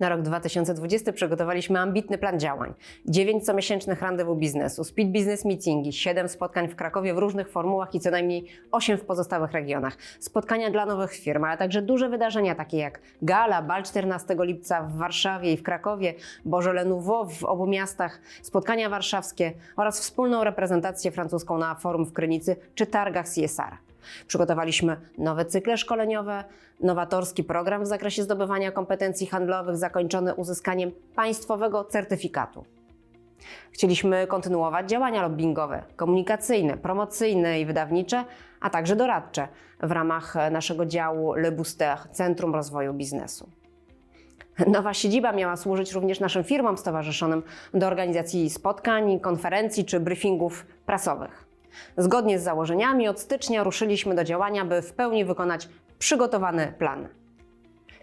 Na rok 2020 przygotowaliśmy ambitny plan działań. 9 comiesięcznych randewu biznesu, speed business meetingi, 7 spotkań w Krakowie w różnych formułach i co najmniej 8 w pozostałych regionach. Spotkania dla nowych firm, ale także duże wydarzenia takie jak Gala, Bal 14 lipca w Warszawie i w Krakowie, Boże Nouveau w obu miastach, spotkania warszawskie oraz wspólną reprezentację francuską na forum w Krynicy czy targach CSR. Przygotowaliśmy nowe cykle szkoleniowe, nowatorski program w zakresie zdobywania kompetencji handlowych zakończony uzyskaniem państwowego certyfikatu. Chcieliśmy kontynuować działania lobbyingowe, komunikacyjne, promocyjne i wydawnicze, a także doradcze w ramach naszego działu Le Booster Centrum Rozwoju Biznesu. Nowa siedziba miała służyć również naszym firmom stowarzyszonym do organizacji spotkań, konferencji czy briefingów prasowych. Zgodnie z założeniami od stycznia ruszyliśmy do działania, by w pełni wykonać przygotowany plan.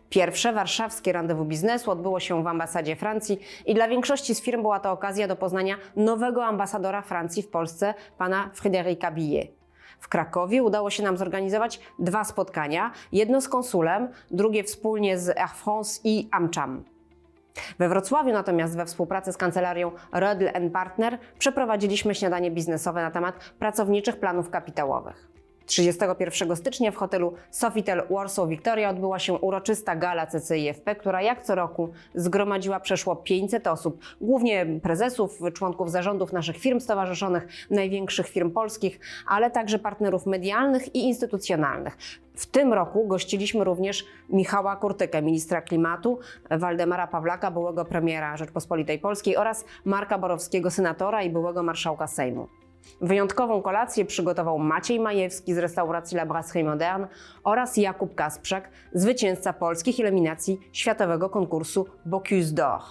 Pierwsze warszawskie randewu biznesu odbyło się w ambasadzie Francji i dla większości z firm była to okazja do poznania nowego ambasadora Francji w Polsce, pana Frédérica Billet. W Krakowie udało się nam zorganizować dwa spotkania, jedno z konsulem, drugie wspólnie z Air France i AmCham. We Wrocławiu natomiast we współpracy z kancelarią Rödl Partner przeprowadziliśmy śniadanie biznesowe na temat pracowniczych planów kapitałowych. 31 stycznia w hotelu Sofitel Warsaw Victoria odbyła się uroczysta gala CCIFP, która jak co roku zgromadziła przeszło 500 osób, głównie prezesów, członków zarządów naszych firm stowarzyszonych, największych firm polskich, ale także partnerów medialnych i instytucjonalnych. W tym roku gościliśmy również Michała Kurtykę, ministra klimatu, Waldemara Pawlaka, byłego premiera Rzeczpospolitej Polskiej oraz Marka Borowskiego, senatora i byłego marszałka Sejmu. Wyjątkową kolację przygotował Maciej Majewski z restauracji La Brasserie Moderne oraz Jakub Kasprzak, zwycięzca polskich eliminacji światowego konkursu Bocuse d'Or.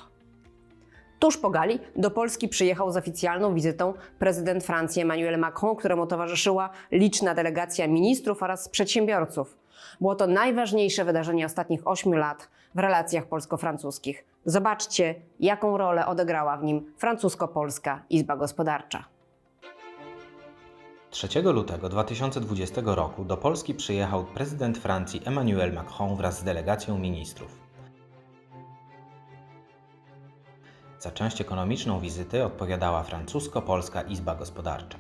Tuż po gali do Polski przyjechał z oficjalną wizytą prezydent Francji Emmanuel Macron, któremu towarzyszyła liczna delegacja ministrów oraz przedsiębiorców. Było to najważniejsze wydarzenie ostatnich ośmiu lat w relacjach polsko-francuskich. Zobaczcie, jaką rolę odegrała w nim francusko-polska Izba Gospodarcza. 3 lutego 2020 roku do Polski przyjechał prezydent Francji Emmanuel Macron wraz z delegacją ministrów. Za część ekonomiczną wizyty odpowiadała francusko-polska Izba Gospodarcza.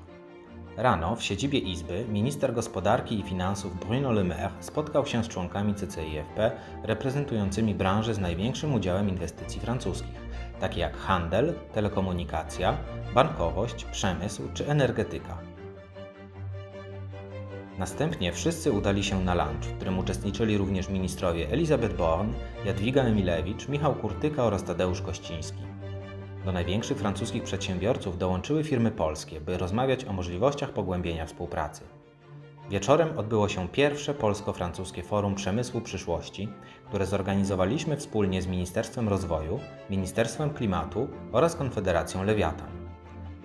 Rano w siedzibie Izby minister gospodarki i finansów Bruno Le Maire spotkał się z członkami CCIFP reprezentującymi branże z największym udziałem inwestycji francuskich, takie jak handel, telekomunikacja, bankowość, przemysł czy energetyka. Następnie wszyscy udali się na lunch, w którym uczestniczyli również ministrowie Elizabeth Born, Jadwiga Emilewicz, Michał Kurtyka oraz Tadeusz Kościński. Do największych francuskich przedsiębiorców dołączyły firmy polskie, by rozmawiać o możliwościach pogłębienia współpracy. Wieczorem odbyło się pierwsze polsko-francuskie Forum Przemysłu Przyszłości, które zorganizowaliśmy wspólnie z Ministerstwem Rozwoju, Ministerstwem Klimatu oraz Konfederacją Lewiatan.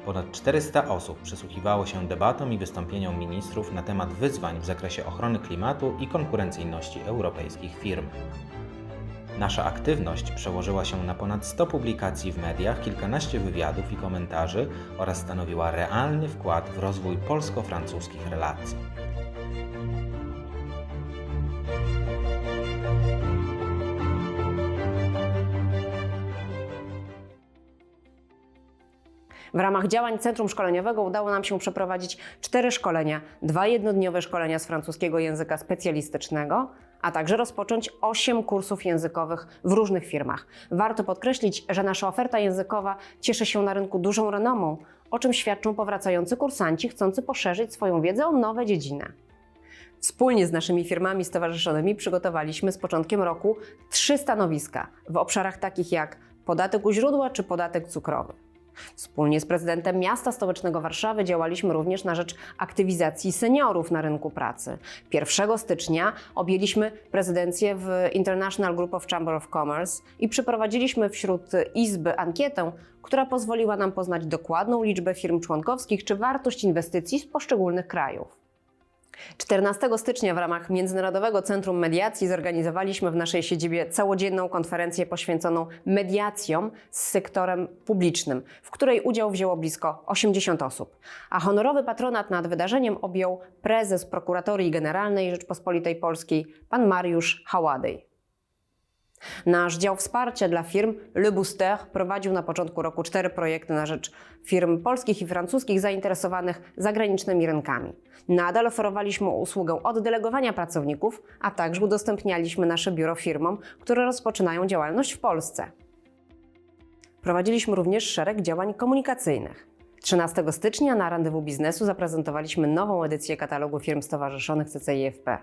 Ponad 400 osób przysłuchiwało się debatom i wystąpieniom ministrów na temat wyzwań w zakresie ochrony klimatu i konkurencyjności europejskich firm. Nasza aktywność przełożyła się na ponad 100 publikacji w mediach, kilkanaście wywiadów i komentarzy oraz stanowiła realny wkład w rozwój polsko-francuskich relacji. W ramach działań Centrum Szkoleniowego udało nam się przeprowadzić cztery szkolenia, dwa jednodniowe szkolenia z francuskiego języka specjalistycznego, a także rozpocząć osiem kursów językowych w różnych firmach. Warto podkreślić, że nasza oferta językowa cieszy się na rynku dużą renomą, o czym świadczą powracający kursanci chcący poszerzyć swoją wiedzę o nowe dziedziny. Wspólnie z naszymi firmami stowarzyszonymi przygotowaliśmy z początkiem roku trzy stanowiska w obszarach takich jak podatek u źródła czy podatek cukrowy. Wspólnie z prezydentem miasta stołecznego Warszawy działaliśmy również na rzecz aktywizacji seniorów na rynku pracy. 1 stycznia objęliśmy prezydencję w International Group of Chamber of Commerce i przeprowadziliśmy wśród Izby ankietę, która pozwoliła nam poznać dokładną liczbę firm członkowskich czy wartość inwestycji z poszczególnych krajów. 14 stycznia w ramach Międzynarodowego Centrum Mediacji zorganizowaliśmy w naszej siedzibie całodzienną konferencję poświęconą mediacjom z sektorem publicznym, w której udział wzięło blisko 80 osób. A honorowy patronat nad wydarzeniem objął prezes Prokuratorii Generalnej Rzeczpospolitej Polskiej, pan Mariusz Haładej. Nasz dział wsparcia dla firm Le Booster prowadził na początku roku cztery projekty na rzecz firm polskich i francuskich zainteresowanych zagranicznymi rynkami. Nadal oferowaliśmy usługę oddelegowania pracowników, a także udostępnialiśmy nasze biuro firmom, które rozpoczynają działalność w Polsce. Prowadziliśmy również szereg działań komunikacyjnych. 13 stycznia na Randewu Biznesu zaprezentowaliśmy nową edycję katalogu firm stowarzyszonych CCIFP.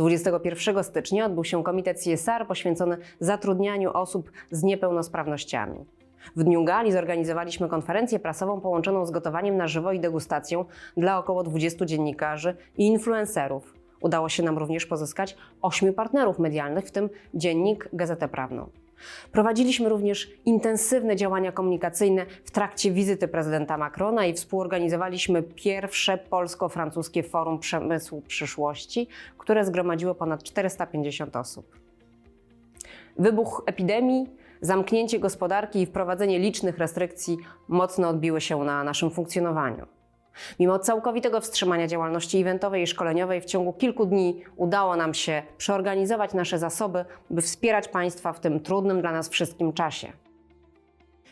21 stycznia odbył się komitet CSR poświęcony zatrudnianiu osób z niepełnosprawnościami. W dniu gali zorganizowaliśmy konferencję prasową połączoną z gotowaniem na żywo i degustacją dla około 20 dziennikarzy i influencerów. Udało się nam również pozyskać ośmiu partnerów medialnych, w tym dziennik Gazetę Prawną. Prowadziliśmy również intensywne działania komunikacyjne w trakcie wizyty prezydenta Macrona i współorganizowaliśmy pierwsze polsko-francuskie forum przemysłu przyszłości, które zgromadziło ponad 450 osób. Wybuch epidemii, zamknięcie gospodarki i wprowadzenie licznych restrykcji mocno odbiły się na naszym funkcjonowaniu. Mimo całkowitego wstrzymania działalności eventowej i szkoleniowej w ciągu kilku dni udało nam się przeorganizować nasze zasoby, by wspierać Państwa w tym trudnym dla nas wszystkim czasie.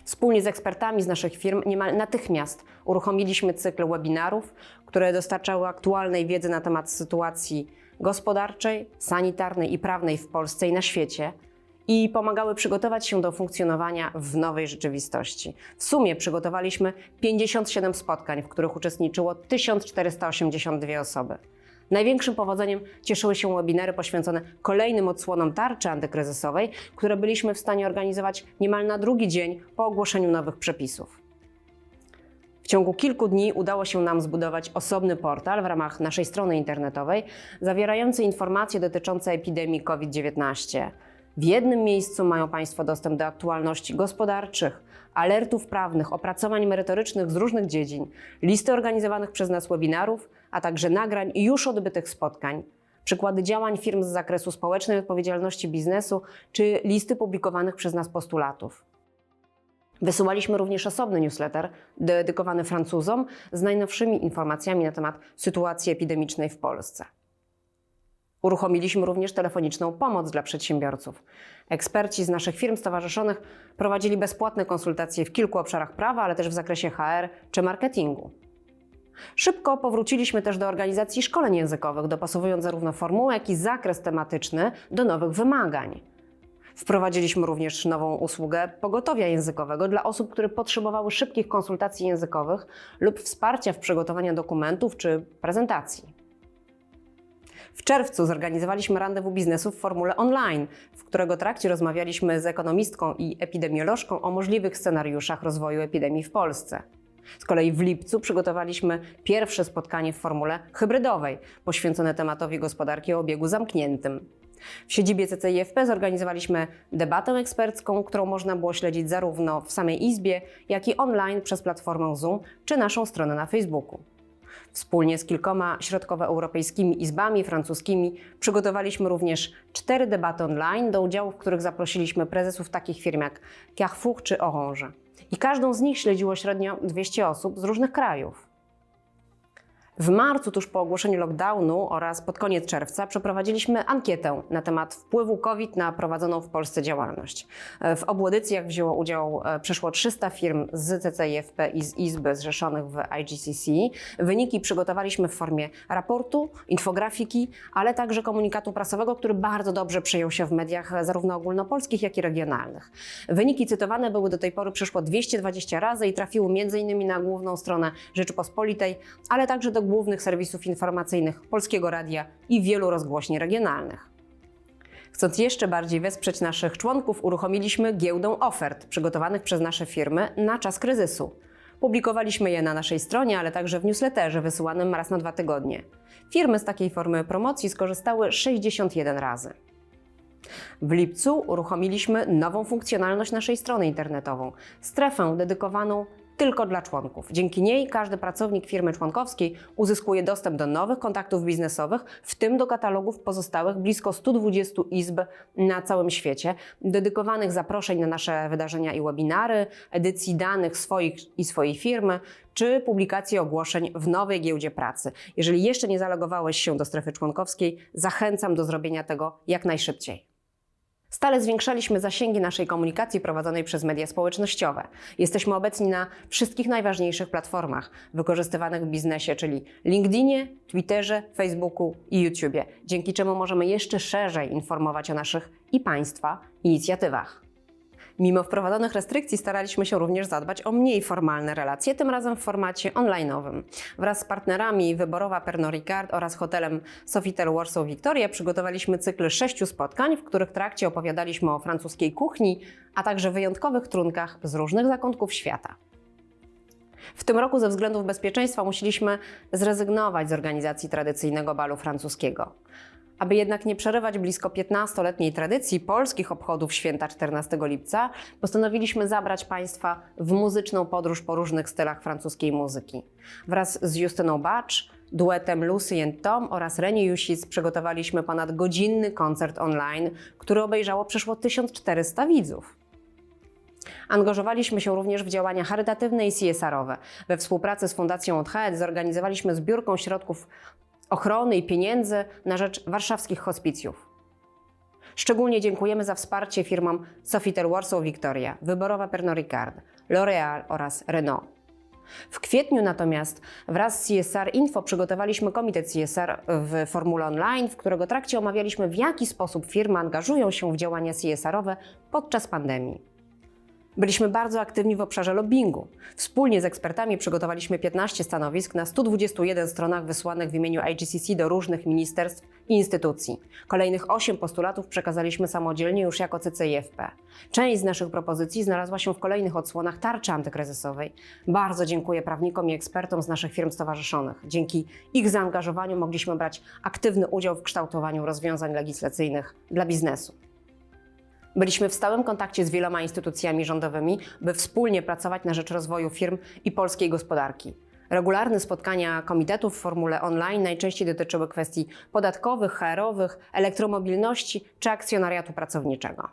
Wspólnie z ekspertami z naszych firm niemal natychmiast uruchomiliśmy cykl webinarów, które dostarczały aktualnej wiedzy na temat sytuacji gospodarczej, sanitarnej i prawnej w Polsce i na świecie i pomagały przygotować się do funkcjonowania w nowej rzeczywistości. W sumie przygotowaliśmy 57 spotkań, w których uczestniczyło 1482 osoby. Największym powodzeniem cieszyły się webinary poświęcone kolejnym odsłonom tarczy antykryzysowej, które byliśmy w stanie organizować niemal na drugi dzień po ogłoszeniu nowych przepisów. W ciągu kilku dni udało się nam zbudować osobny portal w ramach naszej strony internetowej, zawierający informacje dotyczące epidemii COVID-19. W jednym miejscu mają Państwo dostęp do aktualności gospodarczych, alertów prawnych, opracowań merytorycznych z różnych dziedzin, listy organizowanych przez nas webinarów, a także nagrań i już odbytych spotkań, przykłady działań firm z zakresu społecznej odpowiedzialności biznesu czy listy publikowanych przez nas postulatów. Wysyłaliśmy również osobny newsletter dedykowany Francuzom z najnowszymi informacjami na temat sytuacji epidemicznej w Polsce. Uruchomiliśmy również telefoniczną pomoc dla przedsiębiorców. Eksperci z naszych firm stowarzyszonych prowadzili bezpłatne konsultacje w kilku obszarach prawa, ale też w zakresie HR czy marketingu. Szybko powróciliśmy też do organizacji szkoleń językowych, dopasowując zarówno formułę, jak i zakres tematyczny do nowych wymagań. Wprowadziliśmy również nową usługę pogotowia językowego dla osób, które potrzebowały szybkich konsultacji językowych lub wsparcia w przygotowaniu dokumentów czy prezentacji. W czerwcu zorganizowaliśmy randewu biznesu w formule online, w którego trakcie rozmawialiśmy z ekonomistką i epidemiolożką o możliwych scenariuszach rozwoju epidemii w Polsce. Z kolei w lipcu przygotowaliśmy pierwsze spotkanie w formule hybrydowej, poświęcone tematowi gospodarki o obiegu zamkniętym. W siedzibie CCIFP zorganizowaliśmy debatę ekspercką, którą można było śledzić zarówno w samej Izbie, jak i online przez platformę Zoom czy naszą stronę na Facebooku. Wspólnie z kilkoma środkowoeuropejskimi izbami francuskimi przygotowaliśmy również cztery debaty online, do udziału w których zaprosiliśmy prezesów takich firm jak Carrefour czy Orange. I każdą z nich śledziło średnio 200 osób z różnych krajów. W marcu, tuż po ogłoszeniu lockdownu oraz pod koniec czerwca, przeprowadziliśmy ankietę na temat wpływu COVID na prowadzoną w Polsce działalność. W obu edycjach wzięło udział e, przeszło 300 firm z CCIFP i z Izby zrzeszonych w IGCC. Wyniki przygotowaliśmy w formie raportu, infografiki, ale także komunikatu prasowego, który bardzo dobrze przyjął się w mediach zarówno ogólnopolskich, jak i regionalnych. Wyniki cytowane były do tej pory przeszło 220 razy i trafiły m.in. na główną stronę Rzeczypospolitej, ale także do głównych serwisów informacyjnych Polskiego Radia i wielu rozgłośni regionalnych. Chcąc jeszcze bardziej wesprzeć naszych członków, uruchomiliśmy giełdę ofert przygotowanych przez nasze firmy na czas kryzysu. Publikowaliśmy je na naszej stronie, ale także w newsletterze wysyłanym raz na dwa tygodnie. Firmy z takiej formy promocji skorzystały 61 razy. W lipcu uruchomiliśmy nową funkcjonalność naszej strony internetową strefę dedykowaną tylko dla członków. Dzięki niej każdy pracownik firmy członkowskiej uzyskuje dostęp do nowych kontaktów biznesowych, w tym do katalogów pozostałych blisko 120 izb na całym świecie, dedykowanych zaproszeń na nasze wydarzenia i webinary, edycji danych swoich i swojej firmy, czy publikacji ogłoszeń w nowej giełdzie pracy. Jeżeli jeszcze nie zalogowałeś się do strefy członkowskiej, zachęcam do zrobienia tego jak najszybciej. Stale zwiększaliśmy zasięgi naszej komunikacji prowadzonej przez media społecznościowe. Jesteśmy obecni na wszystkich najważniejszych platformach wykorzystywanych w biznesie, czyli LinkedInie, Twitterze, Facebooku i YouTubie, dzięki czemu możemy jeszcze szerzej informować o naszych i Państwa inicjatywach. Mimo wprowadzonych restrykcji staraliśmy się również zadbać o mniej formalne relacje, tym razem w formacie online'owym. Wraz z partnerami Wyborowa Pernod Ricard oraz hotelem Sofitel Warsaw Victoria przygotowaliśmy cykl sześciu spotkań, w których trakcie opowiadaliśmy o francuskiej kuchni, a także wyjątkowych trunkach z różnych zakątków świata. W tym roku ze względów bezpieczeństwa musieliśmy zrezygnować z organizacji tradycyjnego balu francuskiego. Aby jednak nie przerywać blisko 15-letniej tradycji polskich obchodów święta 14 lipca, postanowiliśmy zabrać Państwa w muzyczną podróż po różnych stylach francuskiej muzyki. Wraz z Justyną Bacz, duetem Lucy and Tom oraz Reni Jusic przygotowaliśmy ponad godzinny koncert online, który obejrzało przeszło 1400 widzów. Angażowaliśmy się również w działania charytatywne i CSR-owe. We współpracy z Fundacją Odhead zorganizowaliśmy zbiórką środków ochrony i pieniędzy na rzecz warszawskich hospicjów. Szczególnie dziękujemy za wsparcie firmom Sofitel Warsaw Victoria, Wyborowa Pernod Ricard, L'Oréal oraz Renault. W kwietniu natomiast wraz z CSR Info przygotowaliśmy komitet CSR w formule online, w którego trakcie omawialiśmy w jaki sposób firmy angażują się w działania CSR-owe podczas pandemii. Byliśmy bardzo aktywni w obszarze lobbingu. Wspólnie z ekspertami przygotowaliśmy 15 stanowisk na 121 stronach wysłanych w imieniu IGCC do różnych ministerstw i instytucji. Kolejnych 8 postulatów przekazaliśmy samodzielnie już jako CCIFP. Część z naszych propozycji znalazła się w kolejnych odsłonach tarczy antykryzysowej. Bardzo dziękuję prawnikom i ekspertom z naszych firm stowarzyszonych. Dzięki ich zaangażowaniu mogliśmy brać aktywny udział w kształtowaniu rozwiązań legislacyjnych dla biznesu. Byliśmy w stałym kontakcie z wieloma instytucjami rządowymi, by wspólnie pracować na rzecz rozwoju firm i polskiej gospodarki. Regularne spotkania komitetów w formule online najczęściej dotyczyły kwestii podatkowych, HR-owych, elektromobilności czy akcjonariatu pracowniczego.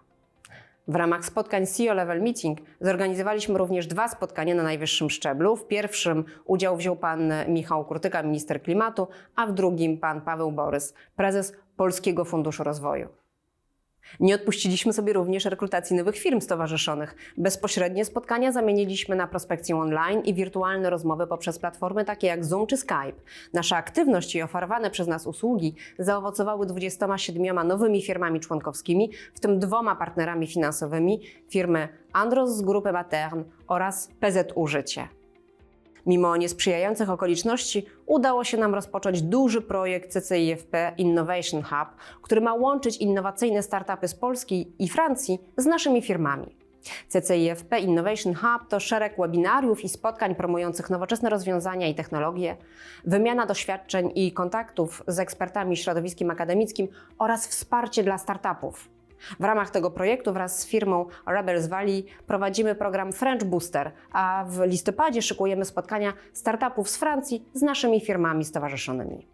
W ramach spotkań CEO Level Meeting zorganizowaliśmy również dwa spotkania na najwyższym szczeblu. W pierwszym udział wziął pan Michał Kurtyka, minister klimatu, a w drugim pan Paweł Borys, prezes Polskiego Funduszu Rozwoju. Nie odpuściliśmy sobie również rekrutacji nowych firm stowarzyszonych. Bezpośrednie spotkania zamieniliśmy na prospekcję online i wirtualne rozmowy poprzez platformy takie jak Zoom czy Skype. Nasza aktywność i oferowane przez nas usługi zaowocowały 27 nowymi firmami członkowskimi, w tym dwoma partnerami finansowymi, firmy Andros z grupy Matern oraz PZU Życie. Mimo niesprzyjających okoliczności udało się nam rozpocząć duży projekt CCIFP Innovation Hub, który ma łączyć innowacyjne startupy z Polski i Francji z naszymi firmami. CCIFP Innovation Hub to szereg webinariów i spotkań promujących nowoczesne rozwiązania i technologie, wymiana doświadczeń i kontaktów z ekspertami środowiskiem akademickim oraz wsparcie dla startupów. W ramach tego projektu wraz z firmą Rebels Valley prowadzimy program French Booster, a w listopadzie szykujemy spotkania startupów z Francji z naszymi firmami stowarzyszonymi.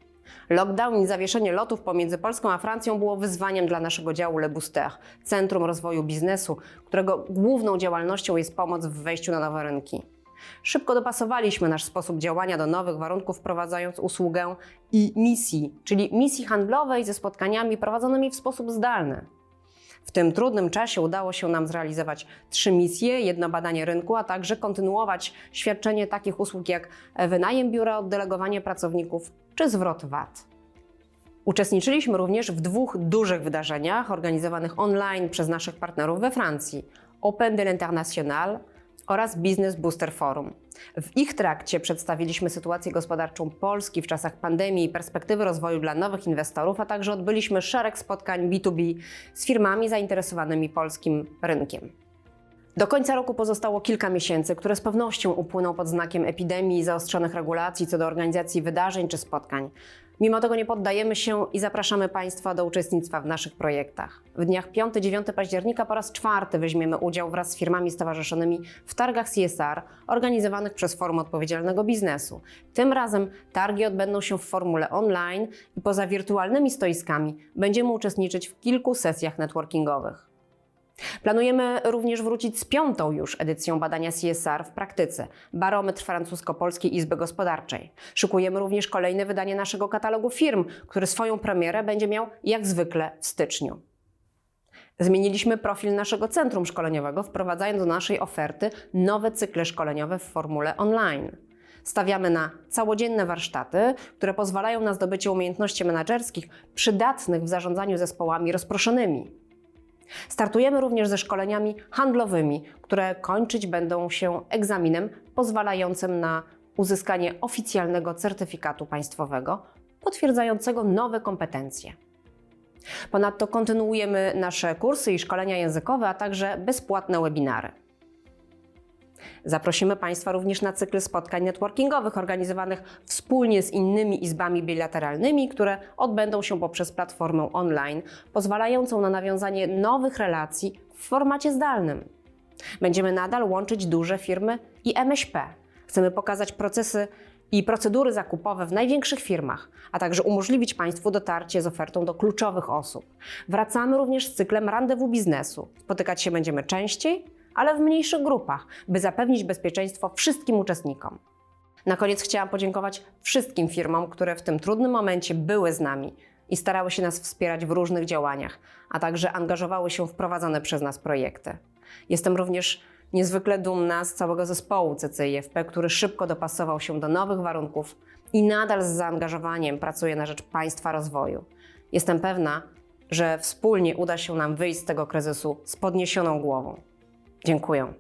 Lockdown i zawieszenie lotów pomiędzy Polską a Francją było wyzwaniem dla naszego działu Le Booster, Centrum Rozwoju Biznesu, którego główną działalnością jest pomoc w wejściu na nowe rynki. Szybko dopasowaliśmy nasz sposób działania do nowych warunków, wprowadzając usługę i misji, czyli misji handlowej ze spotkaniami prowadzonymi w sposób zdalny. W tym trudnym czasie udało się nam zrealizować trzy misje, jedno badanie rynku, a także kontynuować świadczenie takich usług jak wynajem biura, oddelegowanie pracowników czy zwrot VAT. Uczestniczyliśmy również w dwóch dużych wydarzeniach organizowanych online przez naszych partnerów we Francji: Open de l'International oraz Business Booster Forum. W ich trakcie przedstawiliśmy sytuację gospodarczą Polski w czasach pandemii i perspektywy rozwoju dla nowych inwestorów, a także odbyliśmy szereg spotkań B2B z firmami zainteresowanymi polskim rynkiem. Do końca roku pozostało kilka miesięcy, które z pewnością upłyną pod znakiem epidemii i zaostrzonych regulacji co do organizacji wydarzeń czy spotkań. Mimo tego nie poddajemy się i zapraszamy Państwa do uczestnictwa w naszych projektach. W dniach 5-9 października po raz czwarty weźmiemy udział wraz z firmami stowarzyszonymi w targach CSR organizowanych przez Forum Odpowiedzialnego Biznesu. Tym razem targi odbędą się w formule online i poza wirtualnymi stoiskami będziemy uczestniczyć w kilku sesjach networkingowych. Planujemy również wrócić z piątą już edycją badania CSR w praktyce Barometr Francusko-Polskiej Izby Gospodarczej. Szykujemy również kolejne wydanie naszego katalogu firm, który swoją premierę będzie miał jak zwykle w styczniu. Zmieniliśmy profil naszego centrum szkoleniowego, wprowadzając do naszej oferty nowe cykle szkoleniowe w formule online. Stawiamy na całodzienne warsztaty, które pozwalają na zdobycie umiejętności menedżerskich przydatnych w zarządzaniu zespołami rozproszonymi. Startujemy również ze szkoleniami handlowymi, które kończyć będą się egzaminem pozwalającym na uzyskanie oficjalnego certyfikatu państwowego potwierdzającego nowe kompetencje. Ponadto kontynuujemy nasze kursy i szkolenia językowe, a także bezpłatne webinary. Zaprosimy Państwa również na cykl spotkań networkingowych organizowanych wspólnie z innymi izbami bilateralnymi, które odbędą się poprzez platformę online, pozwalającą na nawiązanie nowych relacji w formacie zdalnym. Będziemy nadal łączyć duże firmy i MŚP. Chcemy pokazać procesy i procedury zakupowe w największych firmach, a także umożliwić Państwu dotarcie z ofertą do kluczowych osób. Wracamy również z cyklem randewu biznesu. Spotykać się będziemy częściej, ale w mniejszych grupach, by zapewnić bezpieczeństwo wszystkim uczestnikom. Na koniec chciałam podziękować wszystkim firmom, które w tym trudnym momencie były z nami i starały się nas wspierać w różnych działaniach, a także angażowały się w prowadzone przez nas projekty. Jestem również niezwykle dumna z całego zespołu CCIFP, który szybko dopasował się do nowych warunków i nadal z zaangażowaniem pracuje na rzecz państwa rozwoju. Jestem pewna, że wspólnie uda się nam wyjść z tego kryzysu z podniesioną głową. Dziękuję.